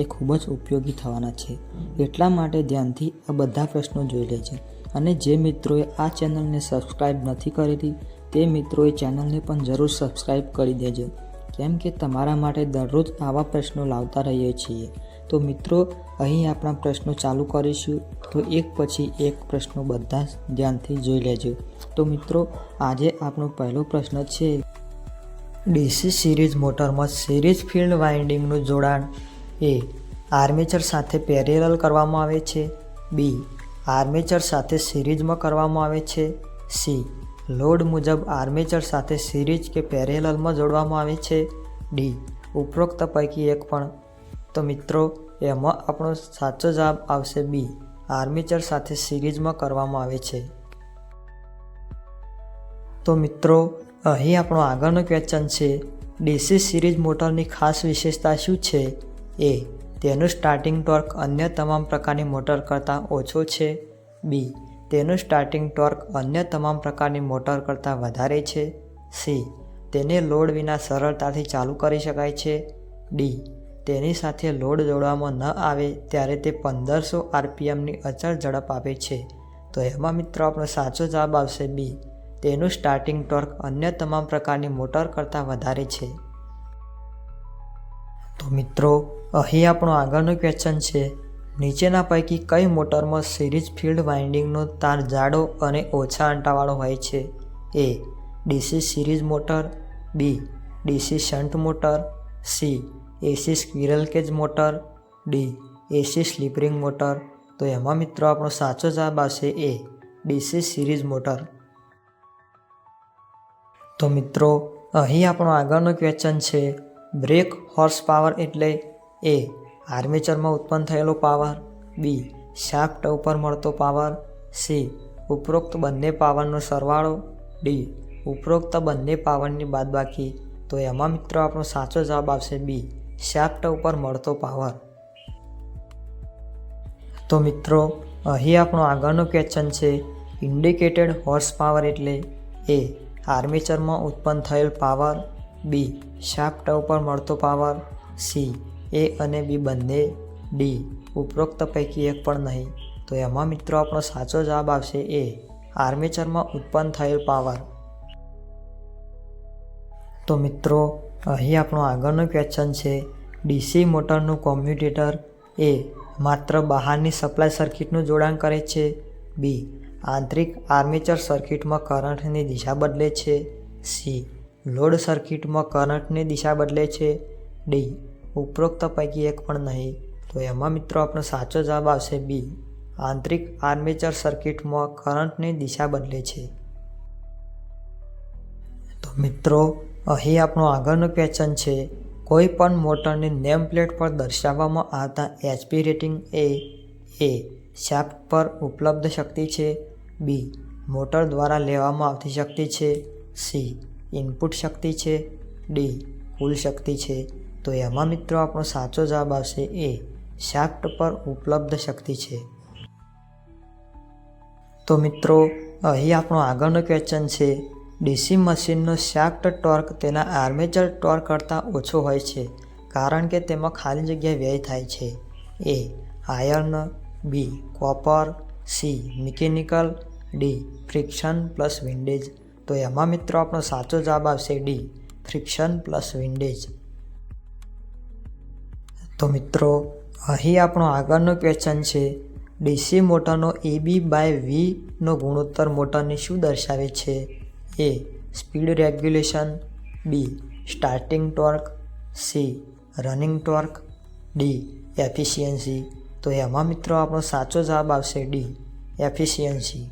એ ખૂબ જ ઉપયોગી થવાના છે. એટલા માટે ધ્યાનથી આ બધા પ્રશ્નો જોઈ લેજો. અને જે મિત્રોએ આ ચેનલને સબસ્ક્રાઈબ નથી કરેલી, તે મિત્રોએ ચેનલને પણ જરૂર સબસ્ક્રાઈબ કરી દેજો. કેમ કે તમારા માટે દરરોજ આવા પ્રશ્નો લાવતા રહીએ છીએ. તો મિત્રો, અહીં આપણા પ્રશ્નો ચાલુ કરીશું. તો એક પછી એક પ્રશ્નો બધા ધ્યાનથી જોઈ લેજો. તો મિત્રો, આજે આપણો પહેલો પ્રશ્ન છે. ડીસી સિરીઝ મોટરમાં સિરીઝ ફિલ્ડ વાઇન્ડિંગનું જોડાણ એ આર્મેચર સાથે પેરેલલ કરવામાં આવે છે. બી આર્મેચર સાથે સિરીઝમાં કરવામાં આવે છે. સી લોડ મુજબ આર્મેચર સાથે સિરીઝ કે પેરેલલમાં જોડવામાં આવે છે. ડી ઉપરોક્ત પૈકી એક પણ. તો મિત્રો, એમાં આપણો સાચો જવાબ આવશે બી આર્મેચર સાથે સિરીઝમાં કરવામાં આવે છે. તો મિત્રો, અહીં આપણો આગળનો ક્વેશ્ચન છે, ડીસી સિરીઝ મોટરની ખાસ વિશેષતા શું છે? એ. તેનું સ્ટાર્ટિંગ ટોર્ક અન્ય તમામ પ્રકારની મોટર કરતાં ઓછો છે. બી. તેનું સ્ટાર્ટિંગ ટોર્ક અન્ય તમામ પ્રકારની મોટર કરતાં વધારે છે. સી. તેને લોડ વિના સરળતાથી ચાલુ કરી શકાય છે. ડી. તેની સાથે લોડ જોડવામાં ન આવે ત્યારે તે પંદરસો આરપીએમની અચળ ઝડપ આપે છે. તો એમાં મિત્રો આપણો સાચો જવાબ આવશે બી. તેનું સ્ટાર્ટિંગ ટોર્ક અન્ય તમામ પ્રકારની મોટર કરતાં વધારે છે. તો મિત્રો અહીં આપણો આગળનો ક્વેશ્ચન છે, નીચેના પૈકી કઈ મોટરમાં સિરીઝ ફિલ્ડ વાઇન્ડિંગનો તાર જાડો અને ઓછા આંટાવાળો હોય છે? A DC series motor. B DC shunt motor. C AC squirrel cage motor. D AC slip ring motor. તો એમાં મિત્રો આપણો સાચો જવાબ આવશે એ ડીસી સિરીઝ મોટર. તો મિત્રો, અહીં આપણો આગળનો ક્વેશ્ચન છે, બ્રેક હોર્સ પાવર એટલે એ, આર્મેચરમાં ઉત્પન્ન થયેલો પાવર. બી, શાફ્ટ ઉપર મળતો પાવર. સી, ઉપરોક્ત બંને પાવરનો સરવાળો. ડી, ઉપરોક્ત બંને પાવરની બાદબાકી. તો એમાં મિત્રો આપણો સાચો જવાબ આવશે બી, શાફ્ટ ઉપર મળતો પાવર. તો મિત્રો, અહીં આપણો આગળનો ક્વેશ્ચન છે ઇન્ડિકેટેડ હોર્સ પાવર એટલે એ આર્મેચરમાં ઉત્પન્ન થયેલ પાવર. બી, શાફ્ટ ઉપર મળતો પાવર. સી એ અને બી બંને ડી ઉપરોક્ત પૈકી એક પણ નહીં. તો એમાં મિત્રો આપણો સાચો જવાબ આવશે એ આર્મેચરમાં ઉત્પન્ન થયેલ પાવર. તો મિત્રો, અહીં આપણો આગળનો ક્વેશ્ચન છે, ડીસી મોટરનું કોમ્યુટેટર એ માત્ર બહારની સપ્લાય સર્કિટનું જોડાણ કરે છે? બી, આંતરિક આર્મેચર સર્કિટમાં કરંટની દિશા બદલે છે? સી લોડ સર્કિટમાં કરંટની દિશા બદલે છે? ડી ઉપરોક્ત પૈકી એક પણ નહીં. તો એમાં મિત્રો આપણો સાચો જવાબ આવશે બી આંતરિક આર્મેચર સર્કિટમાં કરંટની દિશા બદલે છે. તો મિત્રો, અહીં આપણો આગળનો ક્વેશ્ચન છે. કોઈ પણ મોટરની નેમ પ્લેટ પર દર્શાવવામાં આવતા એચપી રેટિંગ એ એ શાફ્ટ પર ઉપલબ્ધ શક્તિ છે. બી મોટર દ્વારા લેવામાં આવતી શક્તિ છે. સી ઇનપુટ શક્તિ છે. ડી કુલ શક્તિ છે. તો એમાં મિત્રો આપણો સાચો જવાબ આવશે એ શાફ્ટ પર ઉપલબ્ધ શક્તિ છે. તો મિત્રો, અહીં આપણો આગળનો ક્વેશ્ચન છે. ડીસી મશીનનો શાફ્ટ ટોર્ક તેના આર્મેચર ટોર્ક કરતાં ઓછો હોય છે, કારણ કે તેમાં ખાલી જગ્યા વ્યય થાય છે. A iron B copper C mechanical D friction plus windage તો એમાં મિત્રો આપણો સાચો જવાબ આવશે ડી ફ્રિક્શન પ્લસ વિન્ડેજ તો મિત્રો, અહીં આપણો આગળનો ક્વેશ્ચન છે, ડીસી મોટરનો એ બી બાય વીનો ગુણોત્તર મોટરની શું દર્શાવે છે? A speed regulation. B starting torque C running torque D efficiency તો એમાં મિત્રો આપણો સાચો જવાબ આવશે ડી એફિશિયન્સી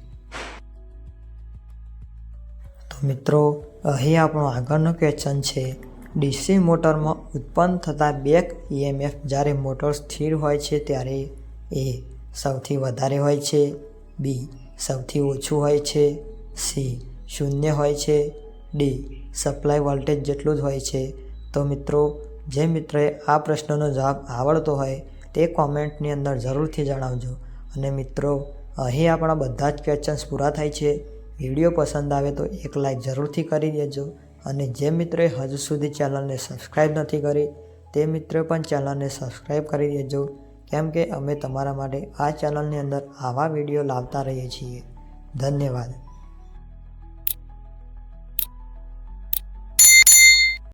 તો મિત્રો, અહીં આપણો આગળનો ક્વેશ્ચન છે ડીસી મોટરમાં ઉત્પન્ન થતા બેક ઈએમએફ જ્યારે મોટર સ્થિર હોય છે ત્યારે એ સૌથી વધારે હોય છે, બી સૌથી ઓછું હોય છે, સી શૂન્ય હોય છે, ડી સપ્લાય વોલ્ટેજ જેટલું જ હોય છે. તો મિત્રો, જે મિત્રોએ આ પ્રશ્નનો જવાબ આવડતો હોય તે કોમેન્ટની અંદર જરૂરથી જણાવજો. અને મિત્રો, અહીં આપણા બધા જ ક્વેશ્ચન્સ પૂરા થાય છે. વીડિયો પસંદ આવે તો એક લાઈક જરૂરથી કરી દેજો. અને જે મિત્રોએ હજુ સુધી ચેનલને સબસ્ક્રાઈબ નથી કરી, તે મિત્રો પણ ચેનલને સબસ્ક્રાઈબ કરી દેજો. કેમ કે અમે તમારા માટે આ ચેનલની અંદર આવા વીડિયો લાવતા રહીએ છીએ. ધન્યવાદ.